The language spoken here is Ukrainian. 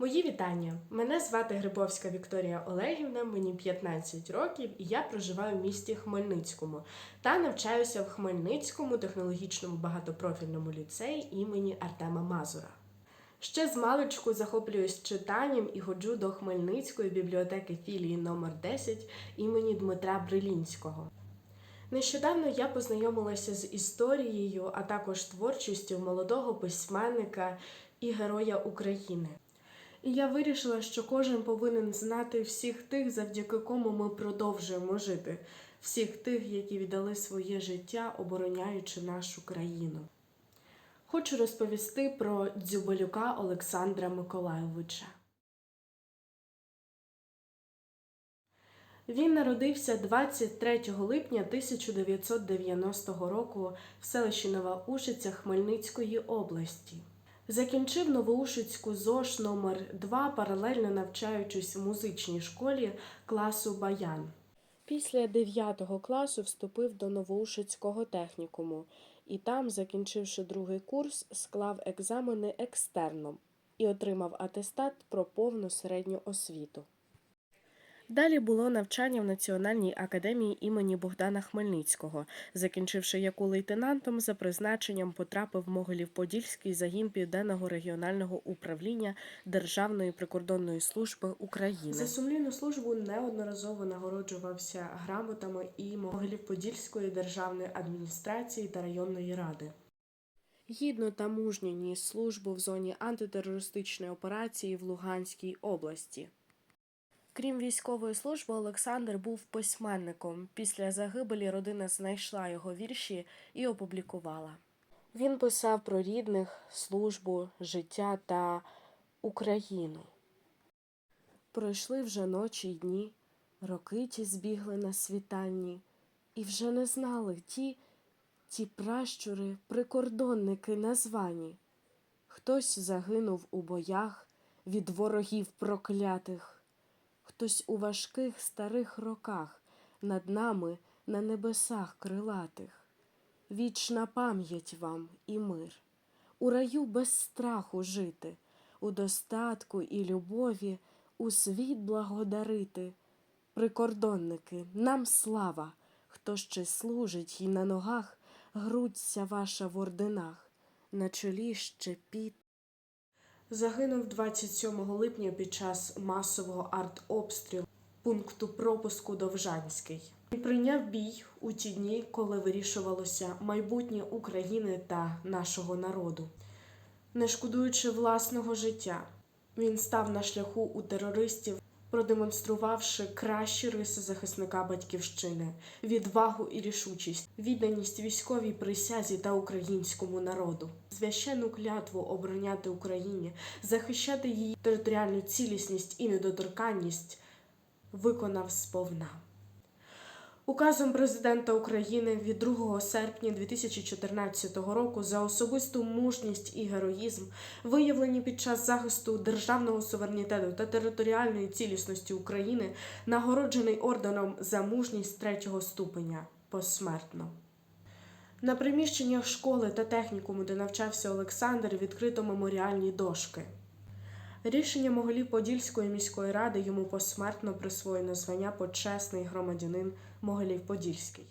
Мої вітання. Мене звати Грибовська Вікторія Олегівна, мені 15 років, і я проживаю в місті Хмельницькому та навчаюся в Хмельницькому технологічному багатопрофільному ліцеї імені Артема Мазура. Ще з маличку захоплююсь читанням і ходжу до Хмельницької бібліотеки філії номер 10 імені Дмитра Брилінського. Нещодавно я познайомилася з історією, а також творчістю молодого письменника і героя України. І я вирішила, що кожен повинен знати всіх тих, завдяки кому ми продовжуємо жити, всіх тих, які віддали своє життя, обороняючи нашу країну. Хочу розповісти про Дзюбалюка Олександра Миколайовича. Він народився 23 липня 1990 року в селищі Нова Ушиця Хмельницької області. Закінчив Новоушицьку ЗОШ номер 2 паралельно навчаючись в музичній школі класу Баян. Після 9 класу вступив до Новоушицького технікуму і там, закінчивши другий курс, склав екзамени екстерном і отримав атестат про повну середню освіту. Далі було навчання в Національній академії імені Богдана Хмельницького, закінчивши яку лейтенантом за призначенням потрапив Могилів-Подільський загін Південного регіонального управління Державної прикордонної служби України. За сумлінну службу неодноразово нагороджувався грамотами і Могилів-Подільської державної адміністрації та районної ради. Гідно та мужньо ніс службу в зоні антитерористичної операції в Луганській області. Крім військової служби, Олександр був письменником. Після загибелі родина знайшла його вірші і опублікувала. Він писав про рідних, службу, життя та Україну. Пройшли вже ночі й дні, роки ті збігли на світанні, і вже не знали ті, ті пращури, прикордонники названі. Хтось загинув у боях від ворогів проклятих, хтось у важких старих роках над нами на небесах крилатих. Вічна пам'ять вам і мир, у раю без страху жити, у достатку і любові, у світ благодарити. Прикордонники, нам слава, хто ще служить і на ногах, грудься ваша в орденах, на чолі ще піт. Загинув 27 липня під час масового артобстрілу пункту пропуску Довжанський. І прийняв бій у ті дні, коли вирішувалося майбутнє України та нашого народу. Не шкодуючи власного життя, він став на шляху у терористів, продемонструвавши кращі риси захисника батьківщини, відвагу і рішучість, відданість військовій присязі та українському народу, священну клятву обороняти Україні, захищати її територіальну цілісність і недоторканність, виконав сповна. Указом президента України від 2 серпня 2014 року за особисту мужність і героїзм, виявлені під час захисту державного суверенітету та територіальної цілісності України, нагороджений орденом за мужність третього ступеня посмертно. На приміщеннях школи та технікуму, де навчався Олександр, відкрито меморіальні дошки. Рішення Могилів-Подільської міської ради йому посмертно присвоєно звання почесний громадянин Могилів-Подільський.